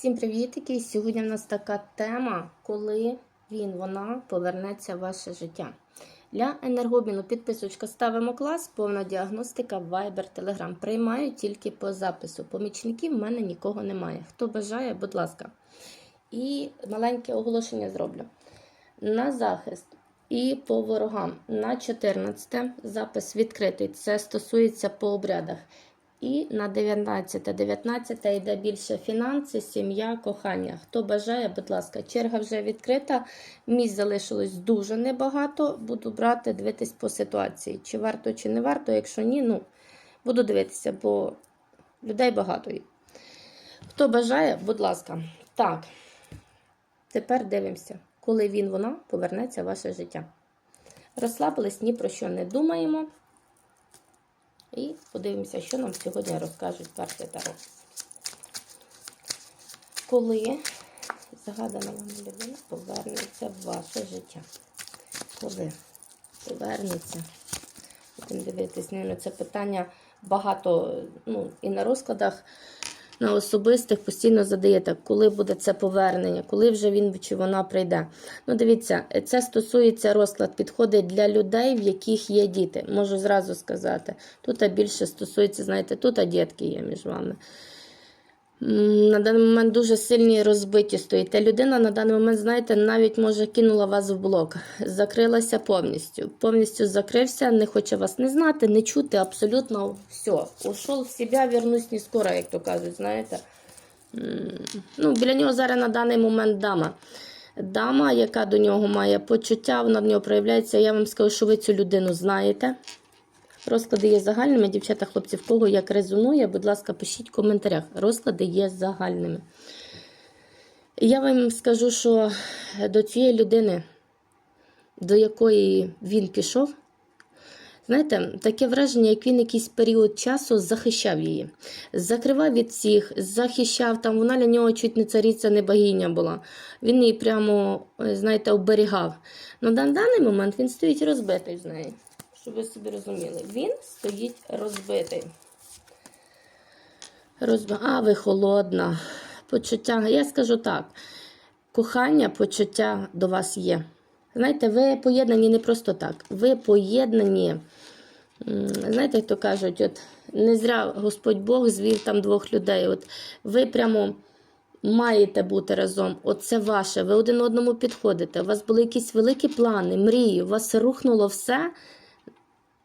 Всім привітики! Сьогодні в нас така тема, коли він, вона повернеться в ваше життя. Для енергобіну підписочка ставимо клас, повна діагностика, Viber, Telegram. Приймаю тільки по запису. Помічників в мене нікого немає. Хто бажає, будь ласка. І маленьке оголошення зроблю. На захист і по ворогам на 14 запис відкритий. Це стосується по обрядах. І на 19, 19 йде більше фінанси, сім'я, кохання. Хто бажає, будь ласка, черга вже відкрита. Місць залишилось дуже небагато. Буду брати, дивитись по ситуації. Чи варто, чи не варто. Якщо ні, ну буду дивитися, бо людей багато. Хто бажає, будь ласка. Так, тепер дивимося, коли він, вона повернеться в ваше життя. Розслабились, ні про що не думаємо. І подивимося, що нам сьогодні розкажуть карти таро. Коли загадана вам людина повернеться в ваше життя. Коли повернеться. Будемо дивитись, ну, це питання багато ну, і на розкладах, на особистих постійно задаєте, коли буде це повернення, коли вже він чи вона прийде. Ну, дивіться, це стосується розклад, підходить для людей, в яких є діти. Можу зразу сказати. Тут більше стосується, знаєте, тут дітки є між вами. На даний момент дуже сильні розбиті стоїте. Людина на даний момент, знаєте, навіть може кинула вас в блок, закрилася повністю. Повністю закрився, не хоче вас не знати, не чути, абсолютно все. Ушов в себе, вернусь не скоро, як то кажуть, знаєте. Ну, біля нього зараз на даний момент дама. Дама, яка до нього має почуття, вона в нього проявляється. Я вам скажу, що ви цю людину знаєте. Розклади є загальними. Дівчата, хлопці, в кого як резонує, будь ласка, пишіть в коментарях. Розклади є загальними. Я вам скажу, що до цієї людини, до якої він пішов, знаєте, таке враження, як він якийсь період часу захищав її. Закривав від всіх, захищав, там вона для нього чуть не цариця, не богиня була. Він її прямо, е, знаєте, оберігав. Но на даний момент він стоїть розбитий з нею. Щоб ви собі розуміли, він стоїть розбитий. Розби... А, ви холодна. Почуття. Я скажу так: кохання, почуття до вас є. Знаєте, ви поєднані не просто так. Ви поєднані. Знаєте, як то кажуть, от не зря Господь Бог звів там двох людей. От ви прямо маєте бути разом. От це ваше. Ви один одному підходите. У вас були якісь великі плани, мрії, у вас рухнуло все.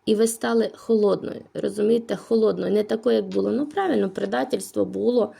І ви стали холодною. Розумієте, холодною. Не такою, як було. Ну, правильно, предательство було.